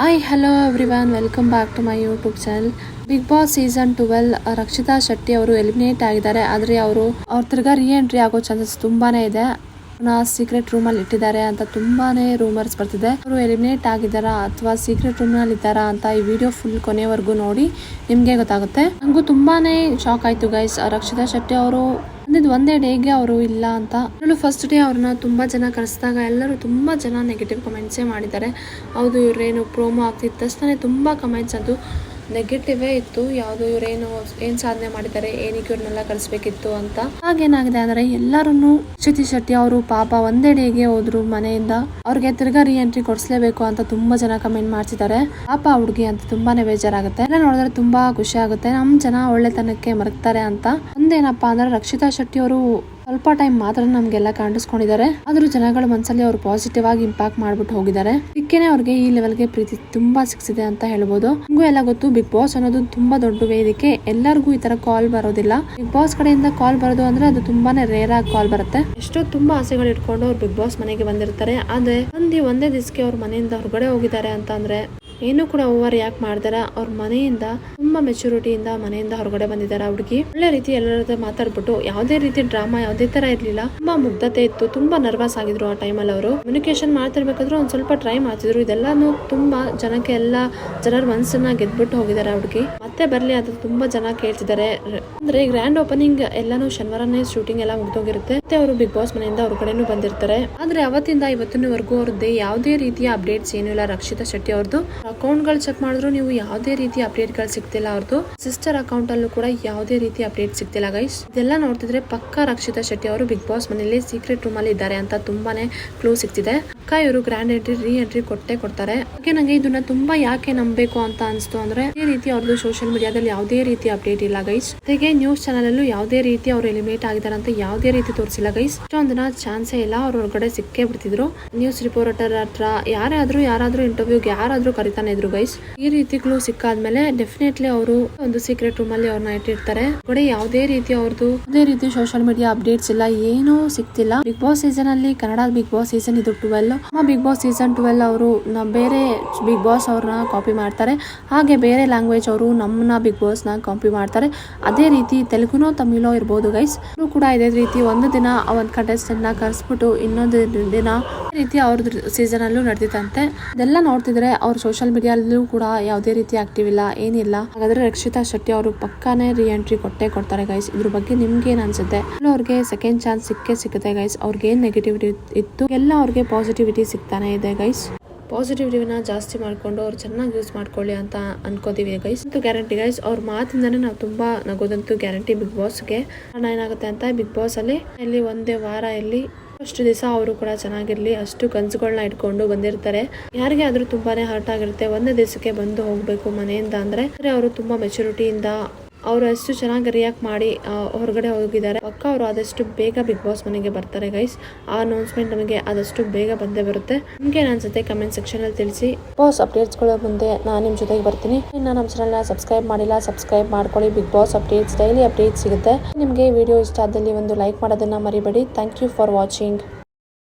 Hi hello everyone welcome back to my YouTube channel Bigg Boss season twelve Rakshita Shetty ಅವರು eliminate ಆಗಿದ್ದಾರೆ. ಆದರೆ ಅವರು, ಅವ್ರ ತಿರ್ಗಾ ರೀ ಎಂಟ್ರಿ ಆಗೋ ಚಾನ್ಸಸ್ ತುಂಬಾನೇ ಇದೆ. ಸೀಕ್ರೆಟ್ ರೂಮ್ ಅಲ್ಲಿ ಇಟ್ಟಿದ್ದಾರೆ ಅಂತ ತುಂಬಾನೇ ರೂಮರ್ಸ್ ಬರ್ತಿದೆ. ಅವರು ಎಲಿಮಿನೇಟ್ ಆಗಿದ್ದಾರಾ ಅಥವಾ ಸೀಕ್ರೆಟ್ ರೂಮ್ನಲ್ಲಿ ಇದ್ದಾರಾ ಅಂತ ಈ ವಿಡಿಯೋ ಫುಲ್ ಕೊನೆವರೆಗೂ ನೋಡಿ ನಿಮ್ಗೆ ಗೊತ್ತಾಗುತ್ತೆ. ನಂಗೂ ತುಂಬಾನೇ ಶಾಕ್ ಆಯ್ತು ಗೈಸ್ ರಕ್ಷಿತಾ ಶೆಟ್ಟಿ ಅವರು ಅಂದಿದ್ದು ಒಂದೇ ಡೇಗೆ ಅವರು ಇಲ್ಲ ಅಂತ. ಅದರಲ್ಲೂ ಫಸ್ಟ್ ಡೇ ಅವ್ರನ್ನ ತುಂಬ ಜನ ಕರೆಸಿದಾಗ ಎಲ್ಲರೂ ತುಂಬ ಜನ ನೆಗೆಟಿವ್ ಕಮೆಂಟ್ಸೇ ಮಾಡಿದ್ದಾರೆ. ಹೌದು, ಇವರೇನು ಪ್ರೋಮೋ ಆಗ್ತಿದ್ದ ತಕ್ಷಣ ತುಂಬ ಕಮೆಂಟ್ಸ್ ಅದು ನೆಗೆಟಿವೇ ಇತ್ತು. ಯಾವುದು ಇವರೇನು ಏನು ಸಾಧನೆ ಮಾಡಿದ್ದಾರೆ ಏನಕ್ಕೆ ಇವ್ರನ್ನೆಲ್ಲ ಕಳಿಸ್ಬೇಕಿತ್ತು ಅಂತ. ಹಾಗೇನಾಗಿದೆ ಅಂದರೆ ಎಲ್ಲರೂ ಶ್ರುತಿ ಶೆಟ್ಟಿ ಅವರು ಪಾಪ ಒಂದೇ ಡೇಗೆ ಹೋದ್ರು ಮನೆಯಿಂದ. ಅವ್ರಿಗೆ ತಿರ್ಗಾ ರೀ ಎಂಟ್ರಿ ಕೊಡಿಸ್ಲೇಬೇಕು ಅಂತ ತುಂಬಾ ಜನ ಕಮೆಂಟ್ ಮಾಡ್ತಿದ್ದಾರೆ. ಪಾಪ ಹುಡುಗಿ ಅಂತ ತುಂಬಾನೇ ಬೇಜಾರಾಗುತ್ತೆ. ಎಲ್ಲ ನೋಡಿದ್ರೆ ತುಂಬಾ ಖುಷಿ ಆಗುತ್ತೆ. ನಮ್ ಜನ ಒಳ್ಳೆತನಕ್ಕೆ ಮರಗ್ತಾರೆ ಅಂತ. ಒಂದೇನಪ್ಪಾ ಅಂದ್ರೆ ರಕ್ಷಿತಾ ಶೆಟ್ಟಿ ಅವರು ಸ್ವಲ್ಪ ಟೈಮ್ ಮಾತ್ರ ನಮ್ಗೆಲ್ಲ ಕಾಣಿಸ್ಕೊಂಡಿದ್ದಾರೆ ಆದ್ರೂ ಜನಗಳ ಮನಸ್ಸಲ್ಲಿ ಅವರು ಪಾಸಿಟಿವ್ ಆಗಿ ಇಂಪ್ಯಾಕ್ಟ್ ಮಾಡ್ಬಿಟ್ಟು ಹೋಗಿದ್ದಾರೆ. ಇದಕ್ಕೇನೆ ಅವ್ರಿಗೆ ಈ ಲೆವೆಲ್ಗೆ ಪ್ರೀತಿ ತುಂಬಾ ಸಿಕ್ಸಿದೆ ಅಂತ ಹೇಳ್ಬೋದು. ನಿಮಗೂ ಎಲ್ಲ ಗೊತ್ತು ಬಿಗ್ ಬಾಸ್ ಅನ್ನೋದು ತುಂಬಾ ದೊಡ್ಡ ವೇದಿಕೆ ಎಲ್ಲರಿಗೂ ಈ ತರ ಕಾಲ್ ಬರೋದಿಲ್ಲ. ಬಿಗ್ ಬಾಸ್ ಕಡೆಯಿಂದ ಕಾಲ್ ಬರೋದು ಅಂದ್ರೆ ಅದು ತುಂಬಾನೇ ರೇರ್ ಆಗಿ ಕಾಲ್ ಬರುತ್ತೆ. ಎಷ್ಟೋ ತುಂಬಾ ಆಸೆಗಳು ಇಟ್ಕೊಂಡು ಅವ್ರು ಬಿಗ್ ಬಾಸ್ ಮನೆಗೆ ಬಂದಿರ್ತಾರೆ. ಆದ್ರೆ ಒಂದಿ ಒಂದೇ ಅವ್ರ ಮನೆಯಿಂದ ಹೊರಗಡೆ ಹೋಗಿದ್ದಾರೆ ಅಂತ ಅಂದ್ರೆ ಏನು ಕೂಡ ಓವರ್ ಯಾಕೆ ಮಾಡ್ದಾರ. ಅವ್ರ ಮನೆಯಿಂದ ತುಂಬಾ ಮೆಚುರಿಟಿಯಿಂದ ಮನೆಯಿಂದ ಹೊರಗಡೆ ಬಂದಿದ್ದಾರೆ ಹುಡುಗಿ. ಒಳ್ಳೆ ರೀತಿ ಎಲ್ಲರ ಮಾತಾಡ್ಬಿಟ್ಟು ಯಾವುದೇ ರೀತಿ ಡ್ರಾಮಾ ಯಾವುದೇ ತರ ಇರ್ಲಿಲ್ಲ. ತುಂಬಾ ಮುಗ್ಧತೆ ಇತ್ತು. ತುಂಬಾ ನರ್ವಸ್ ಆಗಿದ್ರು ಆ ಟೈಮಲ್ಲಿ ಅವರು. ಕಮ್ಯುನಿಕೇಶನ್ ಮಾಡ್ತಿರ್ಬೇಕಾದ್ರೂ ಒಂದ್ ಸ್ವಲ್ಪ ಟ್ರೈ ಮಾಡ್ತಿದ್ರು. ಇದೆಲ್ಲಾನು ತುಂಬಾ ಜನಕ್ಕೆ ಎಲ್ಲ ಜನರ ಮನಸ್ಸನ್ನ ಗೆದ್ಬಿಟ್ಟು ಹೋಗಿದ್ದಾರೆ ಹುಡುಗಿ. ಮತ್ತೆ ಬರ್ಲಿ, ಅದು ತುಂಬಾ ಜನ ಕೇಳ್ತಿದ್ದಾರೆ ಅಂದ್ರೆ ಗ್ರ್ಯಾಂಡ್ ಓಪನಿಂಗ್ ಎಲ್ಲಾನು ಶನಿವಾರನೇ ಶೂಟಿಂಗ್ ಎಲ್ಲ ಮುಗ್ದೋಗಿರುತ್ತೆ. ಮತ್ತೆ ಅವರು ಬಿಗ್ ಬಾಸ್ ಮನೆಯಿಂದ ಅವ್ರ ಕಡೆನೂ ಬಂದಿರ್ತಾರೆ. ಆದ್ರೆ ಅವತ್ತಿಂದ ಇವತ್ತಿನವರೆಗೂ ಅವ್ರದ್ದು ಯಾವುದೇ ರೀತಿಯ ಅಪ್ಡೇಟ್ಸ್ ಏನೂ ಇಲ್ಲ. ರಕ್ಷಿತಾ ಶೆಟ್ಟಿ ಅವ್ರದ್ದು ಅಕೌಂಟ್ಗಳು ಚೆಕ್ ಮಾಡಿದ್ರು ನೀವು ಯಾವುದೇ ರೀತಿ ಅಪ್ಡೇಟ್ಗಳು ಸಿಗ್ತಿಲ್ಲ ಅವ್ರದ್ದು ಸಿಸ್ಟರ್ ಅಕೌಂಟ್ ಅಲ್ಲೂ ಕೂಡ ಯಾವುದೇ ರೀತಿ ಅಪ್ಡೇಟ್ ಸಿಗ್ತಿಲ್ಲ ಗೈಸ್ ಇದೆಲ್ಲ ನೋಡ್ತಿದ್ರೆ ಪಕ್ಕಾ ರಕ್ಷಿತಾ ಶೆಟ್ಟಿ ಅವರು ಬಿಗ್ ಬಾಸ್ ಮನೆಯಲ್ಲಿ ಸೀಕ್ರೆಟ್ ರೂಮ್ ಅಲ್ಲಿ ಇದ್ದಾರೆ ಅಂತ ತುಂಬಾನೇ ಕ್ಲೂ ಸಿಗ್ತಿದೆ. ಪಕ್ಕ ಇವರು ಗ್ರ್ಯಾಂಡ್ ಎಂಟ್ರಿ ರೀ ಎಂಟ್ರಿ ಕೊಟ್ಟೆ ಕೊಡ್ತಾರೆ. ಹಾಗೆ ನಂಗೆ ಇದನ್ನ ತುಂಬಾ ಯಾಕೆ ನಂಬಬೇಕು ಅಂತ ಅನ್ಸ್ತು ಅಂದ್ರೆ, ಈ ರೀತಿ ಅವ್ರದ್ದು ಸೋಷಿಯಲ್ ಮೀಡಿಯಾದಲ್ಲಿ ಯಾವುದೇ ರೀತಿ ಅಪ್ಡೇಟ್ ಇಲ್ಲ ಗೈಸ್ ಜೊತೆಗೆ ನ್ಯೂಸ್ ಚಾನಲ್ ಅಲ್ಲೂ ಯಾವುದೇ ರೀತಿ ಅವ್ರು ಎಲಿಮಿನೇಟ್ ಆಗಿದ್ದಾರೆ ಅಂತ ಯಾವುದೇ ರೀತಿ ತೋರಿಸಿಲ್ಲ ಗೈಸ್ ಇಷ್ಟೊಂದಿನ ಚಾನ್ಸ್ ಇಲ್ಲ, ಅವ್ರ ಹೊರಗಡೆ ಸಿಕ್ಕೇ ಬಿಡ್ತಿದ್ರು. ನ್ಯೂಸ್ ರಿಪೋರ್ಟರ್ ಹತ್ರ ಯಾರಾದ್ರೂ ಯಾರಾದ್ರೂ ಇಂಟರ್ವ್ಯೂಗೆ ಯಾರಾದ್ರೂ ಕರಿತಾನೆ ಇದ್ರು ಗೈಸ್ ಈ ರೀತಿಗಳು ಸಿಕ್ಕಾದ್ಮೇಲೆ ಡೆಫಿನೆಟ್ಲಿ ಅವರು ಒಂದು ಸೀಕ್ರೆಟ್ ರೂಮ್ ಅಲ್ಲಿ ಅವ್ರನ್ನ ಇಟ್ಟಿರ್ತಾರೆ. ಕೂಡ ಯಾವುದೇ ರೀತಿ ಅವ್ರದ್ದು ಯಾವುದೇ ರೀತಿ ಸೋಷಿಯಲ್ ಮೀಡಿಯಾ ಅಪ್ಡೇಟ್ಸ್ ಇಲ್ಲ, ಏನೂ ಸಿಕ್ತಿಲ್ಲ. ಬಿಗ್ ಬಾಸ್ ಸೀಸನ್ ಅಲ್ಲಿ ಕನ್ನಡ ಬಿಗ್ ಬಾಸ್ ಸೀಸನ್ ಇದು twelve Bigg Boss season twelve ಅವರು ಬೇರೆ ಬಿಗ್ ಬಾಸ್ ಅವ್ರನ್ನ ಕಾಪಿ ಮಾಡ್ತಾರೆ. ಹಾಗೆ ಬೇರೆ ಲ್ಯಾಂಗ್ವೇಜ್ ಅವರು ನಮ್ಮನ್ನ ಬಿಗ್ ಬಾಸ್ನ ಕಾಪಿ ಮಾಡ್ತಾರೆ. ಅದೇ ರೀತಿ ತೆಲುಗುನೋ, ತಮಿಳೋ ಇರ್ಬೋದು ಗೈಸ್ ಕೂಡ ಇದೇ ರೀತಿ ಒಂದು ದಿನ ಒಂದು ಕಂಟೆಸ್ಟೆಂಟ್ನ ಕರೆಸ್ಬಿಟ್ಟು ಇನ್ನೊಂದು ದಿನ ರೀತಿ ಅವ್ರದ್ದು ಸೀಸನ್ ಅಲ್ಲೂ ನಡೆದಿತ್ತಂತೆ. ಇದೆಲ್ಲ ನೋಡ್ತಿದ್ರೆ ಅವ್ರ ಸೋಷಿಯಲ್ ಮೀಡಿಯಾಲ್ಲೂ ಕೂಡ ಯಾವುದೇ ರೀತಿ ಆಕ್ಟಿವ್ ಇಲ್ಲ, ಏನಿಲ್ಲ. ಹಾಗಾದ್ರೆ ರಕ್ಷಿತಾ ಶೆಟ್ಟಿ ಅವರು ಪಕ್ಕಾನೇ ರೀ ಎಂಟ್ರಿ ಕೊಟ್ಟೆ ಕೊಡ್ತಾರೆ ಗೈಸ್ ಇದ್ರ ಬಗ್ಗೆ ನಿಮ್ಗೆ ಏನ್ ಅನ್ಸುತ್ತೆ? ಅವ್ರಿಗೆ ಸೆಕೆಂಡ್ ಚಾನ್ಸ್ ಸಿಕ್ಕೇ ಸಿಗುತ್ತೆ ಗೈಸ್ ಅವ್ರಿಗೆ ಏನ್ ನೆಗೆಟಿವಿಟಿ ಇತ್ತು? ಎಲ್ಲ ಅವ್ರಿಗೆ ಪಾಸಿಟಿವಿಟಿ ಸಿಗ್ತಾನೆ ಇದೆ ಗೈಸ್ ಪಾಸಿಟಿವಿಟಿನ ಜಾಸ್ತಿ ಮಾಡ್ಕೊಂಡು ಅವ್ರು ಚೆನ್ನಾಗಿ ಯೂಸ್ ಮಾಡ್ಕೊಳ್ಳಿ ಅಂತ ಅನ್ಕೋತೀವಿ ಗೈಸ್ ಅಂತೂ ಗ್ಯಾರಂಟಿ ಗೈಸ್ ಅವ್ರ ಮಾತಿಂದಾನೆ ನಾವು ತುಂಬಾ ನಗೋದಂತೂ ಗ್ಯಾರಂಟಿ ಬಿಗ್ ಬಾಸ್ಗೆ ಕಾರಣ ಏನಾಗುತ್ತೆ ಅಂತ ಬಿಗ್ ಬಾಸ್ ಅಲ್ಲಿ, ಇಲ್ಲಿ ಒಂದೇ ವಾರ ಇಲ್ಲಿ ಅಷ್ಟು ದಿವಸ ಅವರು ಕೂಡ ಚೆನ್ನಾಗಿರ್ಲಿ, ಅಷ್ಟು ಕನ್ಸುಗಳನ್ನ ಇಟ್ಕೊಂಡು ಬಂದಿರ್ತಾರೆ. ಯಾರಿಗೆ ಆದ್ರೂ ತುಂಬಾನೇ ಹರ್ಟ್ ಆಗಿರುತ್ತೆ. ಒಂದೇ ದಿವಸಕ್ಕೆ ಬಂದು ಹೋಗ್ಬೇಕು ಮನೆಯಿಂದ ಅಂದ್ರೆ ಅವರು ತುಂಬಾ ಮೆಚುರಿಟಿಯಿಂದ ಅವರು ಅಷ್ಟು ಚೆನ್ನಾಗಿ ರಿಯಾಕ್ಟ್ ಮಾಡಿ ಹೊರಗಡೆ ಹೋಗಿದ್ದಾರೆ. ಪಕ್ಕ ಅವರು ಆದಷ್ಟು ಬೇಗ ಬಿಗ್ ಬಾಸ್ ಮನೆಗೆ ಬರ್ತಾರೆ ಗೈಸ್ ಆ ಅನೌನ್ಸ್ಮೆಂಟ್ ನಮಗೆ ಆದಷ್ಟು ಬೇಗ ಬಂದೇ ಬರುತ್ತೆ. ನಿಮ್ಗೆ ಅನ್ಸುತ್ತೆ ಕಮೆಂಟ್ ಸೆಕ್ಷನ್ ಅಲ್ಲಿ ತಿಳಿಸಿ. ಬಾಸ್ ಅಪ್ಡೇಟ್ಸ್ಗಳ ಮುಂದೆ ನಾನು ನಿಮ್ಮ ಜೊತೆಗೆ ಬರ್ತೀನಿ. ಇನ್ನು ನಮ್ಮ ಚಾನಲ್ನ ಸಬ್ಸ್ಕ್ರೈಬ್ ಮಾಡಿಲ್ಲ ಸಬ್ಸ್ಕ್ರೈಬ್ ಮಾಡ್ಕೊಳ್ಳಿ. Bigg Boss updates daily update ಸಿಗುತ್ತೆ. ನಿಮಗೆ ವಿಡಿಯೋ ಇಷ್ಟ ಆದಲ್ಲಿ ಒಂದು ಲೈಕ್ ಮಾಡೋದನ್ನ ಮರಿಬೇಡಿ. Thank you for watching